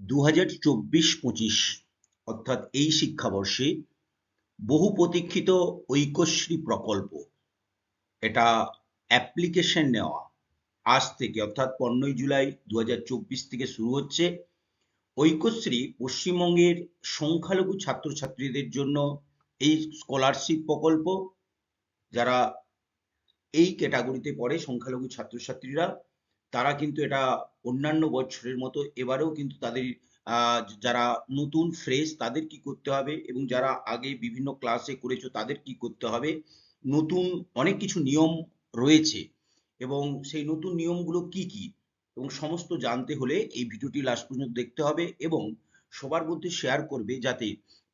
দু হাজার চব্বিশ পঁচিশ অর্থাৎ এই শিক্ষাবর্ষে বহু প্রতীক্ষিত ঐক্যশ্রী প্রকল্প। এটা অ্যাপ্লিকেশন নেওয়া আজ থেকে, অর্থাৎ পনেরোই জুলাই দু হাজার চব্বিশ থেকে শুরু হচ্ছে। ঐক্যশ্রী পশ্চিমবঙ্গের সংখ্যালঘু ছাত্রছাত্রীদের জন্য এই স্কলারশিপ প্রকল্প, যারা এই ক্যাটাগরিতে পড়ে সংখ্যালঘু ছাত্রছাত্রীরা তারা কিন্তু এটা অন্যান্য বছরের মতো এবারেও কিন্তু তাদের যারা নতুন ফ্রেশ তাদের কি করতে হবে এবং যারা আগে বিভিন্ন ক্লাসে করেছ তাদের কি করতে হবে? নতুন অনেক কিছু নিয়ম রয়েছে এবং সেই নতুন নিয়মগুলো কি কি? এবং সমস্ত জানতে হলে এই ভিডিওটি লাস্ট পর্যন্ত দেখতে হবে এবং সবার মধ্যে শেয়ার করবে যাতে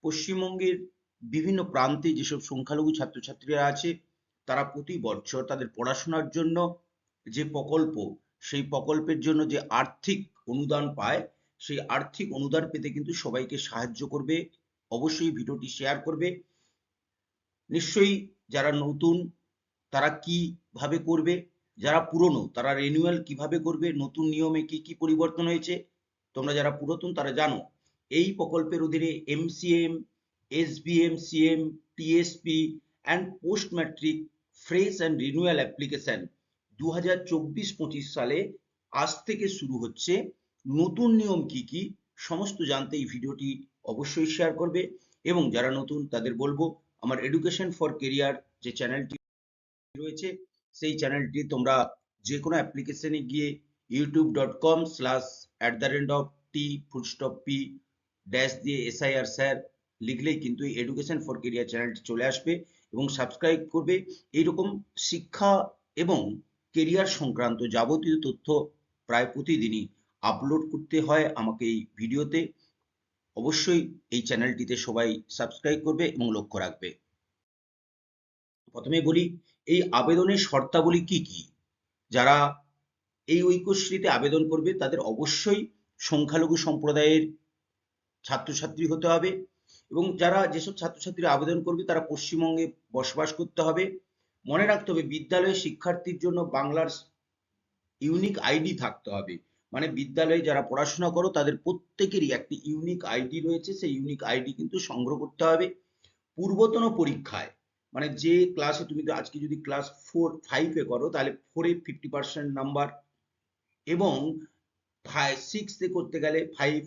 পশ্চিমবঙ্গের বিভিন্ন প্রান্তে যেসব সংখ্যালঘু ছাত্রছাত্রীরা আছে, তারা প্রতি বছর তাদের পড়াশোনার জন্য যে প্রকল্প সেই প্রকল্পের জন্য যে আর্থিক অনুদান পায়, সেই আর্থিক অনুদান পেতে কিন্তু সবাইকে সাহায্য করবে। অবশ্যই ভিডিওটি শেয়ার করবে। নিশ্চয়ই যারা নতুন, তারা কীভাবে করবে? যারা পুরনো, তারা রিনিউয়াল কীভাবে করবে? নতুন নিয়মে কি কি পরিবর্তন হয়েছে? তোমরা যারা পুরাতন, তারা জানো। এই প্রকল্পের অধীনে MCM SBM CM TSP and post matric fresh and renewal application দু হাজার চব্বিশ পঁচিশ সালে আজ থেকে শুরু হচ্ছে। নতুন নিয়ম কি কি? সমস্ত জানতে এই ভিডিওটি অবশ্যই শেয়ার করবে এবং যারা নতুন তাদের বলব, আমার এডুকেশন ফর কেরিয়ার যে চ্যানেলটি রয়েছে, সেই চ্যানেলটি তোমরা যে কোনো অ্যাপ্লিকেশনে গিয়ে YouTube dot com slash at the rend of T foodstop P dash দিয়ে এসআইআর স্যার লিখলেই কিন্তু এই এডুকেশন ফর কেরিয়ার চ্যানেলটি চলে আসবে এবং সাবস্ক্রাইব করবে। এইরকম শিক্ষা এবং কেরিয়ার সংক্রান্ত যাবতীয় তথ্য প্রায় প্রতিদিনই আপলোড করতে হয় আমাকে এই ভিডিওতে। অবশ্যই এই চ্যানেলটিতে সবাই সাবস্ক্রাইব করবে এবং লক্ষ্য রাখবে। প্রথমে বলি, এই আবেদনের শর্তাবলী কি কি? যারা এই ঐক্যশ্রীতে আবেদন করবে, তাদের অবশ্যই সংখ্যালঘু সম্প্রদায়ের ছাত্রছাত্রী হতে হবে এবং যারা যেসব ছাত্রছাত্রীরা আবেদন করবে, তারা পশ্চিমবঙ্গে বসবাস করতে হবে। মনে রাখতে হবে বিদ্যালয়ে শিক্ষার্থীর জন্য বাংলার ইউনিক আইডি থাকতে হবে। মানে বিদ্যালয়ে যারা পড়াশোনা করো, তাদের প্রত্যেকেরই একটি ইউনিক আইডি রয়েছে। সেই ইউনিক আইডি কিন্তু সংগ্রহ করতে হবে পূর্বতন পরীক্ষায়। মানে যে ক্লাসে তুমি আজকে যদি ক্লাস ফোর ফাইভে করো, তাহলে ফোরে ফিফটি পার্সেন্ট নাম্বার এবং সিক্সে করতে গেলে ফাইভ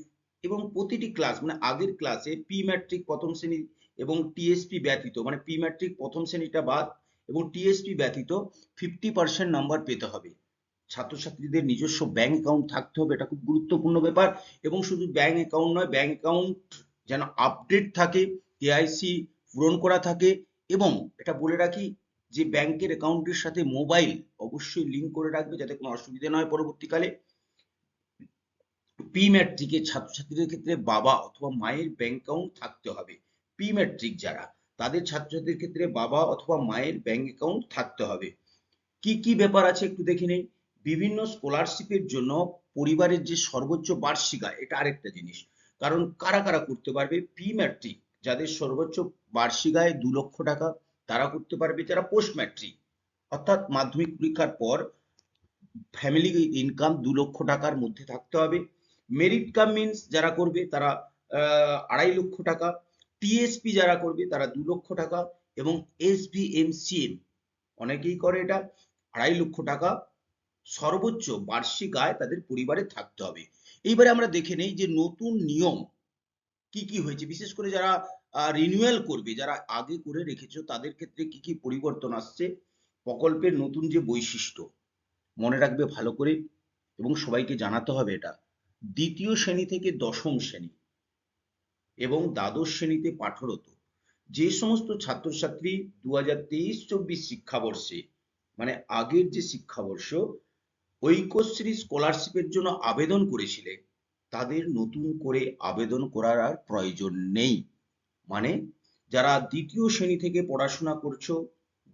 এবং প্রতিটি ক্লাস মানে আগের ক্লাসে পি ম্যাট্রিক প্রথম শ্রেণি এবং টিএসপি ব্যতীত মানে পি ম্যাট্রিক প্রথম শ্রেণীটা বাদ এবং টিএসপি ব্যতীত ফিফটি পার্সেন্ট নাম্বার পেতে হবে। ছাত্রছাত্রীদের নিজস্ব ব্যাংক অ্যাকাউন্ট থাকতে হবে, এটা খুব গুরুত্বপূর্ণ ব্যাপার। এবং শুধু ব্যাংক অ্যাকাউন্ট নয় ব্যাংক অ্যাকাউন্ট যেন আপডেট থাকে কেআইসি পূরণ করা থাকে এবং এটা বলে রাখি, যে ব্যাংকের অ্যাকাউন্টের সাথে মোবাইল অবশ্যই লিংক করে রাখবে যাতে কোনো অসুবিধা না হয় পরবর্তীকালে। পি ম্যাট্রিকের ছাত্রছাত্রীদের ক্ষেত্রে বাবা অথবা মায়ের ব্যাংক অ্যাকাউন্ট থাকতে হবে। পি ম্যাট্রিক যারা তাদের ছাত্রছাত্রীদের ক্ষেত্রে বাবা অথবা মায়ের ব্যাংক অ্যাকাউন্ট থাকতে হবে। কি কি ব্যাপার আছে একটু দেখে নেই। বিভিন্ন স্কলারশিপের জন্য পরিবারের যে সর্বোচ্চ বার্ষিক আয়, এটা আরেকটা জিনিস। কারণ কারা কারা করতে পারবে? পি ম্যাট্রিক যাদের সর্বোচ্চ বার্ষিক আয় দু লক্ষ টাকা, তারা করতে পারবে যারা পোস্ট ম্যাট্রিক অর্থাৎ মাধ্যমিক পরীক্ষার পর ফ্যামিলি ইনকাম দু লক্ষ টাকার মধ্যে থাকতে হবে। মেরিট কাম মিনস যারা করবে তারা আড়াই লক্ষ টাকা। টিএসপি যারা করবে তারা দু লক্ষ টাকা এবং এসবিএমসিএম অনেকেই করে এটা, আড়াই লক্ষ টাকা সর্বোচ্চ বার্ষিক আয় তাদের পরিবারে থাকতে হবে। এইবারে আমরা দেখে নেই যে নতুন নিয়ম কি কি হয়েছে। বিশেষ করে যারা রিনিউয়াল করবে, যারা আগে করে রেখেছো, তাদের ক্ষেত্রে কি কি পরিবর্তন আসছে? প্রকল্পের নতুন যে বৈশিষ্ট্য, মনে রাখবে ভালো করে এবং সবাইকে জানাতে হবে এটা। দ্বিতীয় শ্রেণি থেকে দশম শ্রেণি এবং দ্বাদশ শ্রেণীতে পাঠরত। যে সমস্ত ছাত্রছাত্রী দু হাজার তেইশ চব্বিশ শিক্ষাবর্ষে মানে আগের যে শিক্ষাবর্ষ, ঐক্যশ্রী স্কলারশিপের জন্য আবেদন করেছিলে, তাদের নতুন করে আবেদন করার আর প্রয়োজন নেই। মানে যারা দ্বিতীয় শ্রেণি থেকে পড়াশোনা করছ,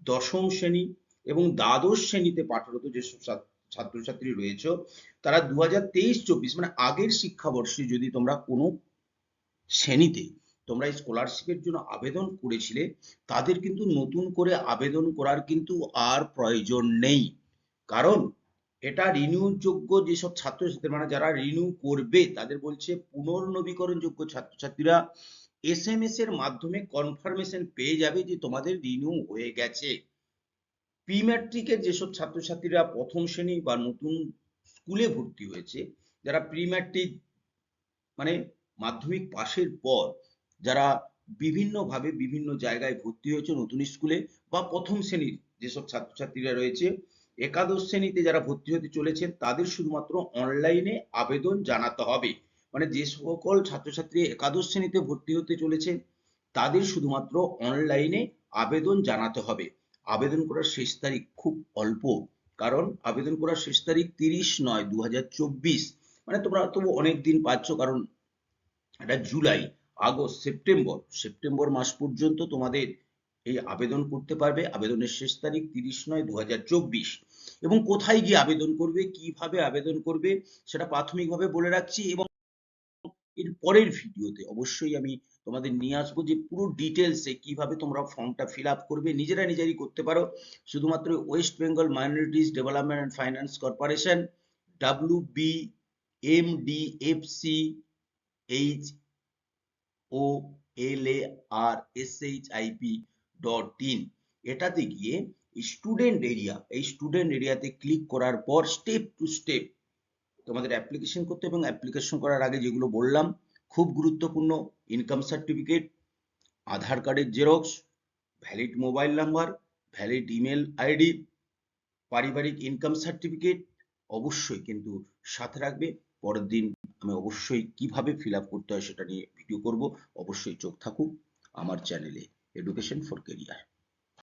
দশম শ্রেণি এবং দ্বাদশ শ্রেণীতে পাঠরত যেসব ছাত্রছাত্রী রয়েছে, তারা দু হাজার তেইশ চব্বিশ মানে আগের শিক্ষাবর্ষে যদি তোমরা কোনো শ্রেণীতে। তোমরা স্কলারশিপের জন্য আবেদন করেছিলে, তাদের কিন্তু নতুন করে আবেদন করার কিন্তু আর প্রয়োজন নেই। কারণ এটা রিনিউ যোগ্য যেসব ছাত্রছাত্রী মানে যারা রিনিউ করবে, তাদের বলছে পুনর্নবীকরণ যোগ্য ছাত্রছাত্রীরা এসএমএস এর মাধ্যমে কনফার্মেশন পেয়ে যাবে যে তোমাদের রিনিউ হয়ে গেছে। প্রি ম্যাট্রিকের যেসব ছাত্রছাত্রীরা প্রথম শ্রেণি বা নতুন স্কুলে ভর্তি হয়েছে, যারা প্রি ম্যাট্রিক মানে মাধ্যমিক পাশের পর যারা বিভিন্নভাবে বিভিন্ন জায়গায় ভর্তি হয়েছে নতুন স্কুলে বা প্রথম শ্রেণির যেসব ছাত্রছাত্রীরা রয়েছে, একাদশ শ্রেণীতে যারা ভর্তি হতে চলেছেন তাদের শুধুমাত্র অনলাইনে আবেদন জানাতে হবে। মানে যে সকল ছাত্রছাত্রী একাদশ শ্রেণীতে ভর্তি হতে চলেছেন, তাদের শুধুমাত্র অনলাইনে আবেদন জানাতে হবে। আবেদন করার শেষ তারিখ খুব অল্প, কারণ আবেদন করার শেষ তারিখ তিরিশ নয় দু মানে তোমরা তবু অনেক দিন পাচ্ছ, কারণ এটা জুলাই, আগস্ট, সেপ্টেম্বর। সেপ্টেম্বর মাস পর্যন্ত তোমাদের এই আবেদন করতে পারবে। আবেদনের শেষ তারিখ তিরিশ নয় দু এবং কোথায় গিয়ে আবেদন করবে, কীভাবে আবেদন করবে, সেটা প্রাথমিকভাবে বলে রাখছি। এবং এর পরের ভিডিওতে অবশ্যই আমি তোমাদের নিয়ে আসব যে পুরো ডিটেলসে কীভাবে তোমরা ফর্মটা ফিল আপ করবে। নিজেরা নিজেরই করতে পারো। শুধুমাত্র West Bengal minorities development and finance corporation, W B, M D, F C H O L A R S H I P dot in এটাতে গিয়ে স্টুডেন্ট এরিয়া এই স্টুডেন্ট এরিয়াতে ক্লিক করার পর স্টেপ টু স্টেপ তোমাদের application করতে এবং application করার আগে যেগুলো বললাম, খুব গুরুত্বপূর্ণ ইনকাম সার্টিফিকেট আধার কার্ডের xerox valid mobile number valid email ID পারিবারিক ইনকাম সার্টিফিকেট অবশ্যই কিন্তু সাথে রাখবে। পরের দিন আমি অবশ্যই কীভাবে ফিল করতে হয় সেটা নিয়ে ভিডিও করব। অবশ্যই চোখ থাকুক আমার চ্যানেলে এডুকেশন ফর কেরিয়ার